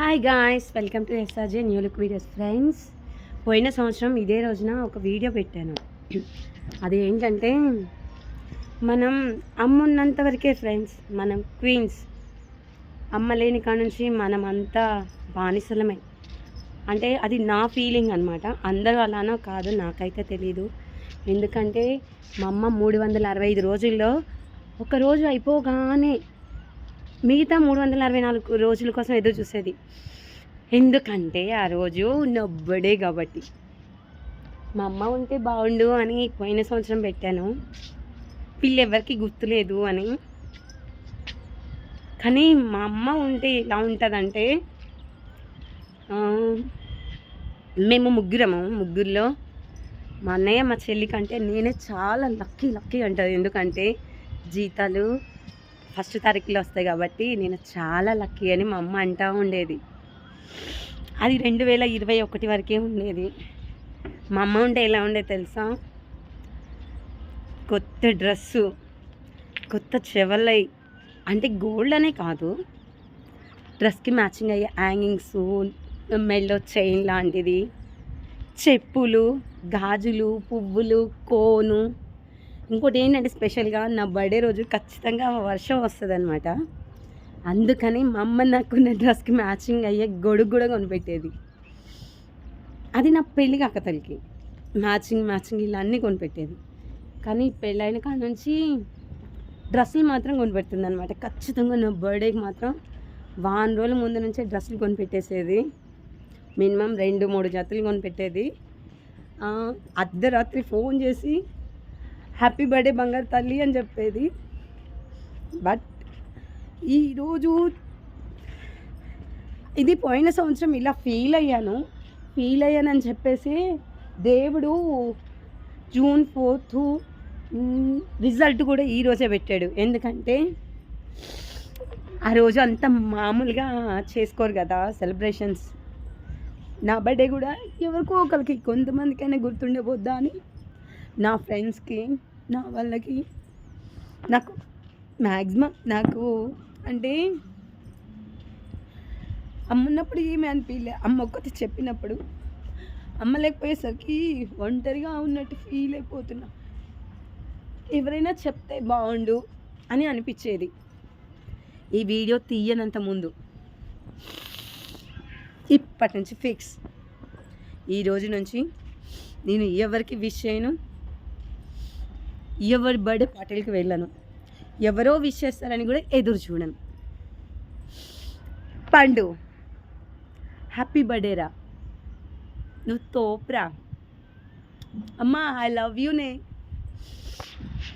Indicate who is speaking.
Speaker 1: Hi guys welcome to SRJ new look videos friends పోయిన సంవత్సరం ఇదే రోజున ఒక వీడియో పెట్టాను. అది ఏంటంటే మనం అమ్మున్నంత వరకే ఫ్రెండ్స్ మనం క్వీన్స్ అమ్మ లేని కాడ నుంచి మనం అంతా బానిసలమే. అంటే అది నా ఫీలింగ్ అనమాట అందరూ అలానో కాదు నాకైతే తెలీదు. ఎందుకంటే మా అమ్మ మూడు వందల అరవై ఐదు రోజుల్లో ఒక రోజు అయిపోగానే మిగతా మూడు వందల అరవై నాలుగు రోజుల కోసం ఎదురు చూసేది. ఎందుకంటే ఆ రోజు నొబ్బడే కాబట్టి. మా అమ్మ ఉంటే బాగుండు అని పోయిన సంవత్సరం పెట్టాను. వీళ్ళు ఎవరికి గుర్తులేదు అని. కానీ మా అమ్మ ఉంటే ఎలా ఉంటుందంటే మేము ముగ్గురము ముగ్గురులో మా అన్నయ్య మా చెల్లి కంటే నేనే చాలా లక్కీ లక్కీ అంటుంది. ఎందుకంటే జీతాలు ఫస్ట్ తారీఖులో వస్తాయి కాబట్టి నేను చాలా లక్కీ అని మా అమ్మ అంటూ ఉండేది. అది రెండు వేల ఇరవై ఒకటి వరకే ఉండేది. మా అమ్మ ఉంటే ఎలా ఉండేది తెలుసా? కొత్త డ్రెస్సు కొత్త చెవలై అంటే గోల్డ్ అనే కాదు. డ్రెస్కి మ్యాచింగ్ అయ్యే హ్యాంగింగ్స్ మెల్లో చైన్ లాంటిది. చెప్పులు గాజులు పువ్వులు కోను ఇంకోటి ఏంటంటే స్పెషల్గా నా బర్త్డే రోజు ఖచ్చితంగా వర్షం వస్తుంది అనమాట అందుకని మా అమ్మ నాకు డ్రెస్కి మ్యాచింగ్ అయ్యే గొడుగు కూడా కొనిపెట్టేది. అది నా పెళ్ళి కాకతలకి మ్యాచింగ్ మ్యాచింగ్ ఇలా అన్నీ కొనిపెట్టేది. కానీ పెళ్ళైన కాడ నుంచి డ్రెస్సులు మాత్రం కొనిపెడుతుంది అనమాట ఖచ్చితంగా నా బర్త్డేకి మాత్రం వారం రోజుల ముందు నుంచే డ్రెస్సులు కొనిపెట్టేసేది. మినిమం రెండు మూడు జతలు కొనిపెట్టేది. అర్ధరాత్రి ఫోన్ చేసి హ్యాపీ బర్త్డే బంగారు తల్లి అని చెప్పేది. బట్ ఈరోజు ఇది పోయిన సంవత్సరం ఇలా ఫీల్ అయ్యాను. ఫీల్ అయ్యానని చెప్పేసి దేవుడు జూన్ ఫోర్త్ రిజల్ట్ కూడా ఈరోజే పెట్టాడు. ఎందుకంటే ఆ రోజు అంత మామూలుగా చేసుకోరు కదా సెలబ్రేషన్స్. నా బర్త్డే కూడా ఎవరికో ఒకరికి కొంతమందికైనా గుర్తుండబోద్దా అని నా ఫ్రెండ్స్కి నా వాళ్ళకి నాకు మ్యాక్సిమం నాకు అంటే అమ్మ ఉన్నప్పుడు ఏమి అనిపించలే అమ్మ ఒక్కటి చెప్పినప్పుడు అమ్మ లేకపోయేసరికి ఒంటరిగా ఉన్నట్టు ఫీల్ అయిపోతున్నా. ఎవరైనా చెప్తే బాగుండు అని అనిపించేది. ఈ వీడియో తీయనంత ముందు ఇప్పటి నుంచి ఫిక్స్ ఈ రోజు నుంచి నేను ఎవరికి విష్ చేయను? ఎవరి బర్త్డే పార్టీలకి వెళ్ళను. ఎవరో విష్ చేస్తారని కూడా ఎదురు చూడను. పండు హ్యాపీ బర్త్డే రా. నువ్వు తోప్రా. అమ్మా ఐ లవ్ యూ నే.